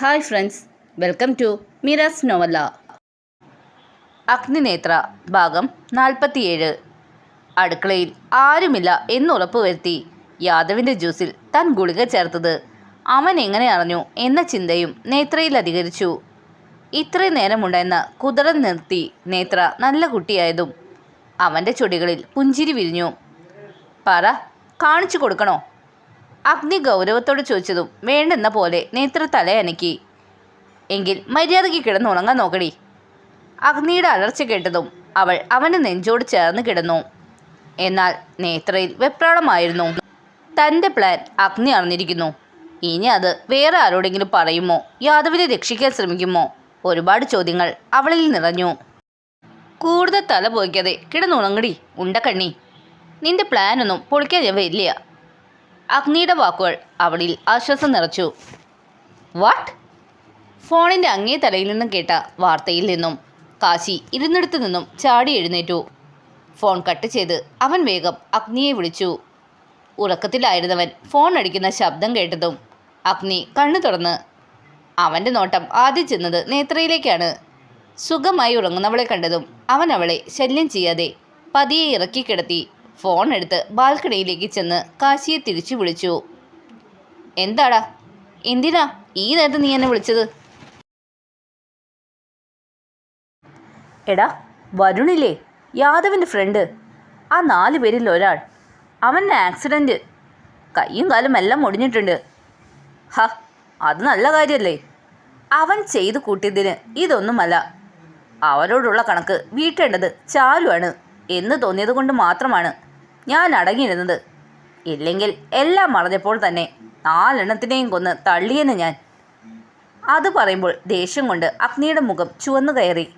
Hi friends welcome to Miras novella Agninetra ഭാഗം നാൽപ്പത്തിയേഴ്. അടുക്കളയിൽ ആരുമില്ല എന്നുറപ്പുവരുത്തി യാദവിന്റെ ജ്യൂസിൽ താൻ ഗുളിക ചേർത്തത്. അവൻ എങ്ങനെ അറിഞ്ഞു എന്ന ചിന്തയും നേത്രയിൽ അധികരിച്ചു. ഇത്രയും നേരമുണ്ടായിരുന്ന കുതിരൻ നിർത്തി നേത്ര നല്ല കുട്ടിയായതും അവന്റെ ചുടികളിൽ പുഞ്ചിരി വിരിഞ്ഞു. പറ കാണിച്ചു കൊടുക്കണോ? അഗ്നി ഗൗരവത്തോട് ചോദിച്ചതും വേണ്ടെന്ന പോലെ നേത്ര തലയനക്കി എങ്കിൽ മര്യാദയ്ക്ക് കിടന്നുണങ്ങാൻ നോക്കടി. അഗ്നിയുടെ അലർച്ച കേട്ടതും അവൾ അവന്റെ നെഞ്ചോട് ചേർന്ന് കിടന്നു. എന്നാൽ നേത്രയിൽ വെപ്രാളമായിരുന്നു. തന്റെ പ്ലാൻ അഗ്നി അറിഞ്ഞിരിക്കുന്നു. ഇനി അത് വേറെ ആരോടെങ്കിലും പറയുമോ? യാദവിനെ രക്ഷിക്കാൻ ശ്രമിക്കുമോ? ഒരുപാട് ചോദ്യങ്ങൾ അവളിൽ നിറഞ്ഞു. കൂടുതൽ തല പോയിക്കാതെ കിടന്നുണങ്ങടി ഉണ്ടക്കണ്ണി. നിന്റെ പ്ലാനൊന്നും പൊളിക്കാൻ ഞാൻ വരില്ല. അഗ്നിയുടെ വാക്കുകൾ അവളിൽ ആശ്വാസം നിറച്ചു. വാട്ട് ഫോണിന്റെ അങ്ങേ തലയിൽ നിന്നും കേട്ട വാർത്തയിൽ നിന്നും കാശി ഇരുന്നിടത്തു നിന്നും ചാടി എഴുന്നേറ്റു. ഫോൺ കട്ട് ചെയ്ത് അവൻ വേഗം അഗ്നിയെ വിളിച്ചു. ഉറക്കത്തിലായിരുന്നവൻ ഫോൺ അടിക്കുന്ന ശബ്ദം കേട്ടതും അഗ്നി കണ്ണു തുറന്ന് അവന്റെ നോട്ടം ആദ്യം ചെന്നത് നേത്രയിലേക്കാണ്. സുഖമായി ഉറങ്ങുന്നവളെ കണ്ടതും അവൻ അവളെ ശല്യം ചെയ്യാതെ പതിയെ ഇറക്കി കിടത്തി ഫോൺ എടുത്ത് ബാൽക്കണിയിലേക്ക് ചെന്ന് കാശിയെ തിരിച്ചു വിളിച്ചു. എന്താടാ? എന്തിനാ ഈ നേരത്ത് നീ എന്നെ വിളിച്ചത്? എടാ വരുണില്ലേ? യാദവിന്റെ ഫ്രണ്ട് ആ നാല് പേരിൽ ഒരാൾ. അവന്റെ ആക്സിഡന്റ് കൈയും കാലും എല്ലാം ഒടിഞ്ഞിട്ടുണ്ട്. ഹ അത് നല്ല കാര്യമല്ലേ അവൻ ചെയ്തു കൂട്ടിയതിന് ഇതൊന്നുമല്ല. അവരോടുള്ള കണക്ക് വീട്ടേണ്ടത് ചാലുവാണ് എന്ന് തോന്നിയത് കൊണ്ട് മാത്രമാണ്. ഞാൻ അടങ്ങിയിരുന്നത്. ഇല്ലെങ്കിൽ എല്ലാം മറഞ്ഞപ്പോൾ തന്നെ നാലെണ്ണത്തിനെയും കൊന്ന് തള്ളിയെന്ന് ഞാൻ. അത് പറയുമ്പോൾ ദേഷ്യം കൊണ്ട് അഗ്നിയുടെ മുഖം ചുവന്നു കയറി.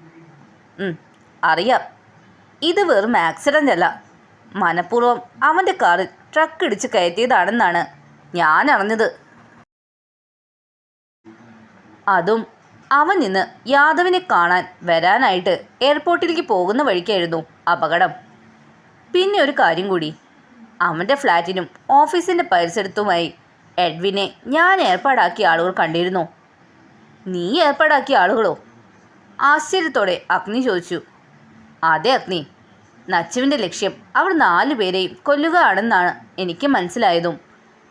അറിയാം. ഇത് വെറും ആക്സിഡന്റ് അല്ല. മനഃപൂർവം അവന്റെ കാറിൽ ട്രക്ക് ഇടിച്ച് കയറ്റിയതാണെന്നാണ് ഞാൻ അറിഞ്ഞത്. അതും അവൻ ഇന്ന് യാദവിനെ കാണാൻ വരാനായിട്ട് എയർപോർട്ടിലേക്ക് പോകുന്ന വഴിക്കായിരുന്നു അപകടം. പിന്നെ ഒരു കാര്യം കൂടി. അവന്റെ ഫ്ലാറ്റിനും ഓഫീസിന്റെ പരിസരത്തുമായി എഡ്വിനെ ഞാൻ ഏർപ്പാടാക്കിയ ആളുകൾ കണ്ടിരുന്നു? നീ ഏർപ്പാടാക്കിയ ആളുകളോ? ആശ്ചര്യത്തോടെ അഗ്നി ചോദിച്ചു. അതെ അഗ്നി. നച്ചുവിന്റെ ലക്ഷ്യം അവർ നാലു പേരെയും കൊല്ലുക ആണെന്നാണ് എനിക്ക് മനസ്സിലായതും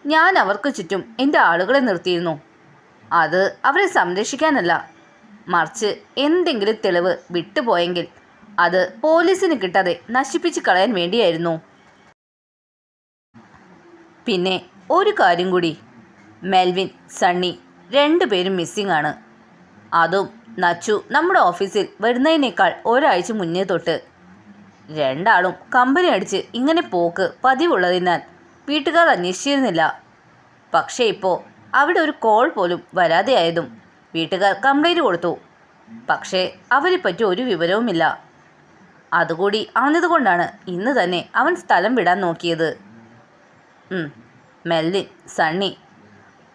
ഞാൻ അവർക്ക് ചുറ്റും എന്റെ ആളുകളെ നിർത്തിയിരുന്നു. അത് അവരെ സംരക്ഷിക്കാനല്ല മറിച്ച് എന്തെങ്കിലും തെളിവ് വിട്ടുപോയെങ്കിൽ അത് പോലീസിന് കിട്ടാതെ നശിപ്പിച്ച് കളയാൻ വേണ്ടിയായിരുന്നു. പിന്നെ ഒരു കാര്യം കൂടി. മെൽവിൻ സണ്ണി രണ്ടുപേരും മിസ്സിംഗ് ആണ്. അതും നച്ചു നമ്മുടെ ഓഫീസിൽ വരുന്നതിനേക്കാൾ ഒരാഴ്ച മുന്നേ തൊട്ട്. രണ്ടാളും കമ്പനി അടിച്ച് ഇങ്ങനെ പോക്ക് പതിവുള്ളതിനാൽ വീട്ടുകാർ അന്വേഷിച്ചിരുന്നില്ല. പക്ഷേ ഇപ്പോൾ അവിടെ ഒരു കോൾ പോലും വരാതെയായതും വീട്ടുകാർ കംപ്ലൈന്റ് കൊടുത്തു. പക്ഷേ അവരെപ്പറ്റി ഒരു വിവരവുമില്ല. അതുകൂടി അറിഞ്ഞതുകൊണ്ടാണ് ഇന്ന് തന്നെ അവൻ സ്ഥലം വിടാൻ നോക്കിയത്. മെല്ലിൻ സണ്ണി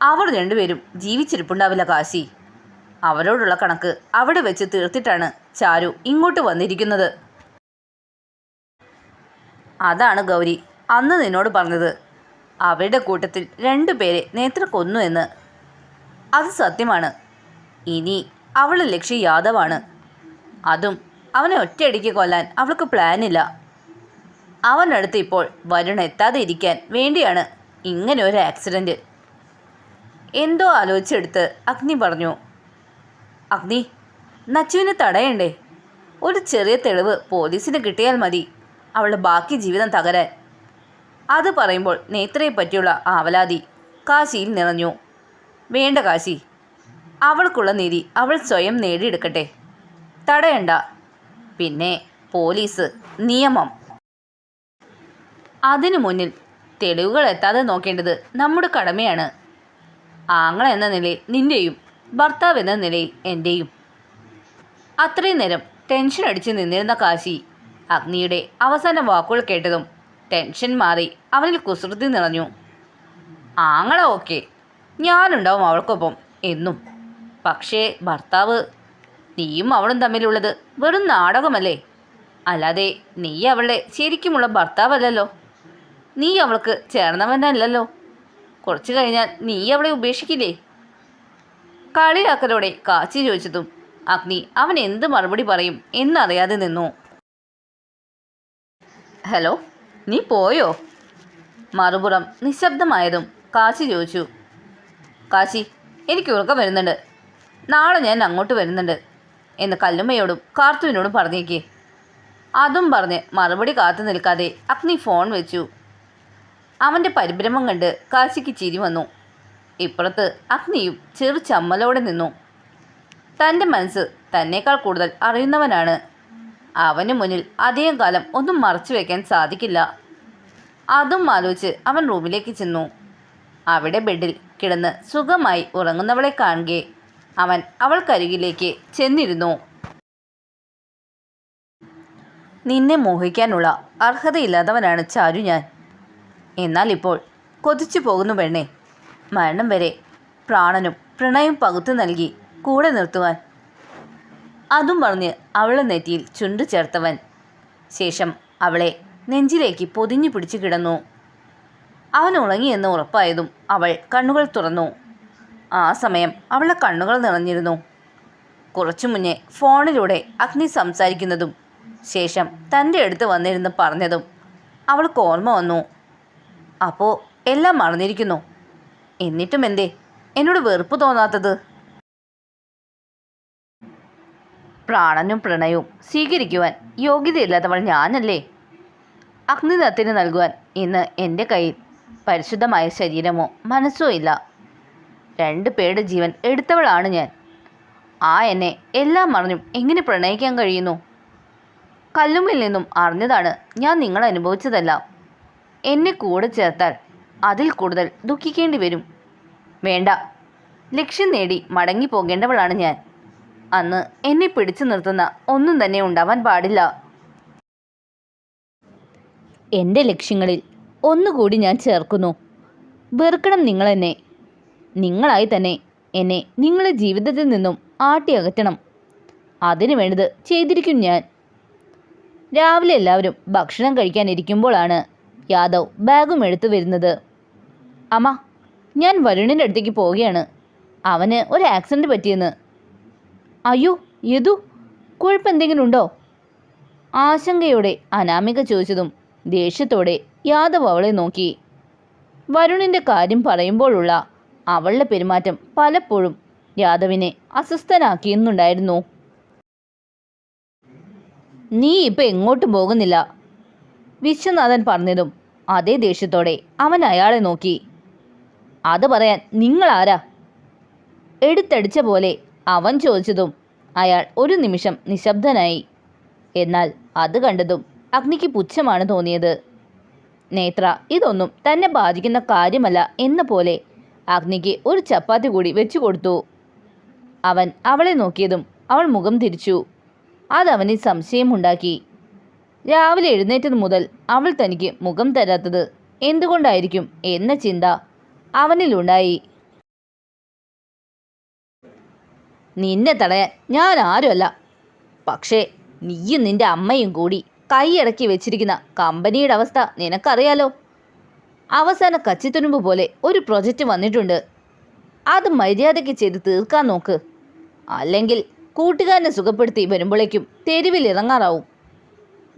അവർ രണ്ടുപേരും ജീവിച്ചിരിപ്പുണ്ടാവില്ല കാശി. അവരോടുള്ള കണക്ക് അവിടെ വെച്ച് തീർത്തിട്ടാണ് ചാരു ഇങ്ങോട്ട് വന്നിരിക്കുന്നത്. അതാണ് ഗൗരി അന്ന് നിന്നോട് പറഞ്ഞത്. അവരുടെ കൂട്ടത്തിൽ രണ്ടുപേരെ നേത്ര കൊന്നു എന്ന്. അത് സത്യമാണ്. ഇനി അവളുടെ ലക്ഷ്യം യാദവാണ്. അതും അവനെ ഒറ്റയടിക്ക് കൊല്ലാൻ അവൾക്ക് പ്ലാനില്ല അവനടുത്ത് ഇപ്പോൾ വരുൺ എത്താതെ ഇരിക്കാൻ വേണ്ടിയാണ് ഇങ്ങനെ ഒരു ആക്സിഡന്റ് എന്തോ ആലോചിച്ചെടുത്ത് അഗ്നി പറഞ്ഞു. അഗ്നി നച്ചുവിനെ തടയണ്ടേ? ഒരു ചെറിയ തെളിവ് പോലീസിന് കിട്ടിയാൽ മതി. അവളുടെ ബാക്കി ജീവിതം തകരാൻ. അത് പറയുമ്പോൾ നേത്രയെ പറ്റിയുള്ള ആവലാതി കാശിയിൽ നിറഞ്ഞു. വേണ്ട കാശി. അവൾക്കുള്ള നീതി അവൾ സ്വയം നേടിയെടുക്കട്ടെ. തടയണ്ട. പിന്നെ പോലീസ് നിയമം. അതിനു മുന്നിൽ തെളിവുകൾ എത്താതെ നോക്കേണ്ടത് നമ്മുടെ കടമയാണ്. ആങ്ങള എന്ന നിലയിൽ നിന്റെയും ഭർത്താവ് എന്ന നിലയിൽ എന്റെയും അത്രയും നേരം ടെൻഷൻ അടിച്ച് നിന്നിരുന്ന കാശി അഗ്നിയുടെ അവസാന വാക്കുകൾ കേട്ടതും ടെൻഷൻ മാറി അവനിൽ കുസൃതി നിറഞ്ഞു. ആങ്ങള ഓക്കെ ഞാനുണ്ടാവും അവൾക്കൊപ്പം എന്നും. പക്ഷേ ഭർത്താവ് നീയും അവളും തമ്മിലുള്ളത് വെറും നാടകമല്ലേ? അല്ലാതെ നീ അവളുടെ ശരിക്കുമുള്ള ഭർത്താവല്ലല്ലോ. നീ അവൾക്ക് ചേർന്നവനല്ലല്ലോ. കുറച്ചു കഴിഞ്ഞാൽ നീ അവളെ ഉപേക്ഷിക്കില്ലേ? കളിയാക്കലോടെ കാച്ചി ചോദിച്ചതും അഗ്നി അവൻ എന്ത് മറുപടി പറയും എന്നറിയാതെ നിന്നു. ഹലോ നീ പോയോ? മറുപുറം നിശബ്ദമായതും കാശി ചോദിച്ചു. കാശി എനിക്ക് ഉറക്കം വരുന്നുണ്ട്. നാളെ ഞാൻ അങ്ങോട്ട് വരുന്നുണ്ട്. എന്ന് കല്ലുമ്മയോടും കാർത്തുവിനോടും പറഞ്ഞേക്കേ. അതും പറഞ്ഞ് മറുപടി കാത്തു നിൽക്കാതെ അഗ്നി ഫോൺ വെച്ചു. അവന്റെ പരിഭ്രമം കണ്ട് കാശിക്ക് ചിരി വന്നു. ഇപ്പുറത്ത് അഗ്നിയും ചെറു ചമ്മലോടെ നിന്നു. തന്റെ മനസ്സ് തന്നേക്കാൾ കൂടുതൽ അറിയുന്നവനാണ്. അവന് മുന്നിൽ അധികം കാലം ഒന്നും മറച്ചു വയ്ക്കാൻ സാധിക്കില്ല. അതും ആലോചിച്ച് അവൻ റൂമിലേക്ക് ചെന്നു. അവിടെ ബെഡിൽ കിടന്ന് സുഖമായി ഉറങ്ങുന്നവളെ കാണുകെ അവൻ അവൾക്കരികിലേക്ക് ചെന്നിരുന്നു. നിന്നെ മോഹിക്കാനുള്ള അർഹതയില്ലാത്തവനാണ് ചാരു ഞാൻ. എന്നാൽ ഇപ്പോൾ കൊതിച്ചു പോകുന്നു പെണ്ണെ. മരണം വരെ പ്രാണനും പ്രണയം പകുത്തു നൽകി കൂടെ നിർത്തുവാൻ. അതും പറഞ്ഞ് അവളെ നെറ്റിയിൽ ചുണ്ടു ചേർത്തവൻ. ശേഷം അവളെ നെഞ്ചിലേക്ക് പൊതിഞ്ഞു പിടിച്ചു കിടന്നു. അവൻ ഉറങ്ങിയെന്ന് ഉറപ്പായതും അവൾ കണ്ണുകൾ തുറന്നു. ആ സമയം അവളുടെ കണ്ണുകൾ നിറഞ്ഞിരുന്നു. കുറച്ചു മുന്നേ ഫോണിലൂടെ അഗ്നി സംസാരിക്കുന്നതും ശേഷം തന്റെ അടുത്ത് വന്നിരുന്ന് പറഞ്ഞതും അവൾക്ക് ഓർമ്മ വന്നു. അപ്പോൾ എല്ലാം മറന്നിരിക്കുന്നു. എന്നിട്ടും എന്തേ? എന്നോട് വെറുപ്പ് തോന്നാത്തത്. പ്രാണനും പ്രണയവും സ്വീകരിക്കുവാൻ യോഗ്യതയില്ലാത്തവൾ ഞാനല്ലേ? അഗ്നിദത്തിന് നൽകുവാൻ ഇന്ന് എന്റെ കയ്യിൽ പരിശുദ്ധമായ ശരീരമോ മനസ്സോ ഇല്ല. രണ്ട് പേരുടെ ജീവൻ എടുത്തവളാണ് ഞാൻ. ആ എന്നെ എല്ലാം മറഞ്ഞും എങ്ങനെ പ്രണയിക്കാൻ കഴിയുന്നു? കല്ലുമ്മിൽ നിന്നും അറിഞ്ഞതാണ് ഞാൻ നിങ്ങൾ അനുഭവിച്ചതല്ല. എന്നെ കൂടെ ചേർത്താൽ അതിൽ കൂടുതൽ ദുഃഖിക്കേണ്ടി വരും. വേണ്ട. ലക്ഷ്യം നേടി മടങ്ങി പോകേണ്ടവളാണ് ഞാൻ. അന്ന് എന്നെ പിടിച്ചു നിർത്തുന്ന ഒന്നും തന്നെ ഉണ്ടാവാൻ പാടില്ല. എന്റെ ലക്ഷ്യങ്ങളിൽ ഒന്നുകൂടി ഞാൻ ചേർക്കുന്നു. വെറുക്കണം നിങ്ങളെന്നെ നിങ്ങളായി തന്നെ എന്നെ നിങ്ങളുടെ ജീവിതത്തിൽ നിന്നും ആട്ടി അകറ്റണം അതിനു വേണ്ടത് ചെയ്തിരിക്കും ഞാൻ. രാവിലെ എല്ലാവരും ഭക്ഷണം കഴിക്കാനിരിക്കുമ്പോഴാണ് യാദവ് ബാഗും എടുത്തു വരുന്നത്. അമ്മ ഞാൻ വരുണിന്റെ അടുത്തേക്ക് പോവുകയാണ്. അവന് ഒരു ആക്സിഡന്റ് പറ്റിയെന്ന്. അയ്യോ യദു കുഴപ്പമെന്തെങ്കിലും ഉണ്ടോ ആശങ്കയോടെ അനാമിക ചോദിച്ചതും ദേഷ്യത്തോടെ യാദവ് അവളെ നോക്കി. വരുണിന്റെ കാര്യം പറയുമ്പോഴുള്ള അവളുടെ പെരുമാറ്റം പലപ്പോഴും യാദവിനെ അസ്വസ്ഥനാക്കിയെന്നുണ്ടായിരുന്നു നീ ഇപ്പം എങ്ങോട്ടും പോകുന്നില്ല വിശ്വനാഥൻ പറഞ്ഞതും അതേ ദേഷ്യത്തോടെ അവൻ അയാളെ നോക്കി. അത് പറയാൻ നിങ്ങൾ നിങ്ങളാരാ എടുത്തടിച്ച പോലെ അവൻ ചോദിച്ചതും അയാൾ ഒരു നിമിഷം നിശബ്ദനായി. എന്നാൽ അത് കണ്ടതും അഗ്നിക്ക് പുച്ഛമാണ് തോന്നിയത്. നേത്ര ഇതൊന്നും തന്നെ ബാധിക്കുന്ന കാര്യമല്ല എന്ന പോലെ അഗ്നിക്ക് ഒരു ചപ്പാത്തി കൂടി വെച്ചു കൊടുത്തു. അവൻ അവളെ നോക്കിയതും അവൾ മുഖം തിരിച്ചു. അതവന് സംശയമുണ്ടാക്കി രാവിലെ എഴുന്നേറ്റത് മുതൽ അവൾ തനിക്ക് മുഖം തരാത്തത് എന്തുകൊണ്ടായിരിക്കും എന്ന ചിന്ത അവനിലുണ്ടായി. നിന്നെ തടയാൻ ഞാൻ ആരുമല്ല. പക്ഷേ നീയും നിന്റെ അമ്മയും കൂടി കൈയടക്കി വെച്ചിരിക്കുന്ന കമ്പനിയുടെ അവസ്ഥ നിനക്കറിയാലോ? അവസാന കച്ചിത്തുരുമ്പ് പോലെ ഒരു പ്രൊജക്റ്റ് വന്നിട്ടുണ്ട്. അത് മര്യാദയ്ക്ക് ചെയ്ത് തീർക്കാൻ നോക്ക്. അല്ലെങ്കിൽ കൂട്ടുകാരനെ സുഖപ്പെടുത്തി വരുമ്പോഴേക്കും തെരുവിൽ ഇറങ്ങാറാവും.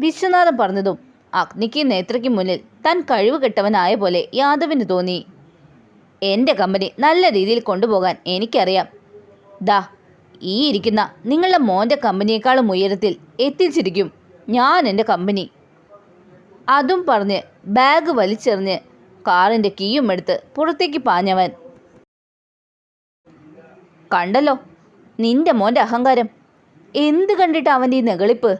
വിശ്വനാഥൻ പറഞ്ഞതും അഗ്നിക്ക് നേത്രയ്ക്ക് മുന്നിൽ താൻ കഴിവ് കെട്ടവനായ പോലെ യാദവിന് തോന്നി. എന്റെ കമ്പനി നല്ല രീതിയിൽ കൊണ്ടുപോകാൻ എനിക്കറിയാം. ദാ ഈ ഇരിക്കുന്ന നിങ്ങളുടെ മോന്റെ കമ്പനിയേക്കാളും ഉയരത്തിൽ എത്തിച്ചിരിക്കും ഞാൻ എന്റെ കമ്പനി. അതും പറഞ്ഞ് ബാഗ് വലിച്ചെറിഞ്ഞ് കാറിന്റെ കീയും എടുത്ത് പുറത്തേക്ക് പാഞ്ഞവൻ. കണ്ടല്ലോ നിന്റെ മോന്റെ അഹങ്കാരം. എന്ത് കണ്ടിട്ട് അവന്റെ ഈ നെകളിപ്പ്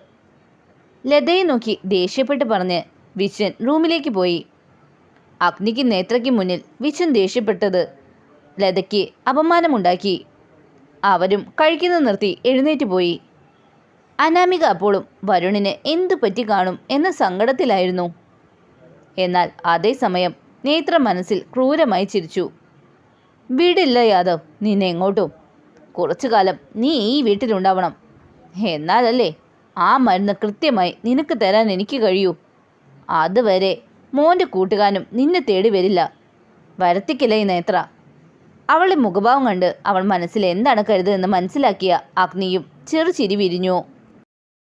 ലതയെ നോക്കി ദേഷ്യപ്പെട്ട് പറഞ്ഞ് വിശ്വൻ റൂമിലേക്ക് പോയി. അഗ്നിക്ക് നേത്രയ്ക്ക് മുന്നിൽ വിശ്വൻ ദേഷ്യപ്പെട്ടത് ലതയ്ക്ക് അപമാനമുണ്ടാക്കി. അവരും കഴിക്കുന്നത് നിർത്തി എഴുന്നേറ്റ് പോയി. അനാമിക അപ്പോളും വരുണിന് എന്തു പറ്റി കാണും എന്ന സങ്കടത്തിലായിരുന്നു. എന്നാൽ അതേസമയം നേത്ര മനസ്സിൽ ക്രൂരമായി ചിരിച്ചു. വീടില്ല യാദവ് നിന്നെ എങ്ങോട്ടും. കുറച്ചു കാലം നീ ഈ വീട്ടിലുണ്ടാവണം. എന്നാലല്ലേ ആ മരുന്ന് കൃത്യമായി നിനക്ക് തരാൻ എനിക്ക് കഴിയൂ. അതുവരെ മോന്റെ കൂട്ടുകാരനും നിന്നെ തേടി വരില്ല. വരത്തിക്കില്ല നേത്ര അവളുടെ മുഖഭാവം കണ്ട് അവൾ മനസ്സിൽ എന്താണ് കരുതെന്ന് മനസ്സിലാക്കിയ അഗ്നിയും ചെറുചിരി വിരിഞ്ഞു.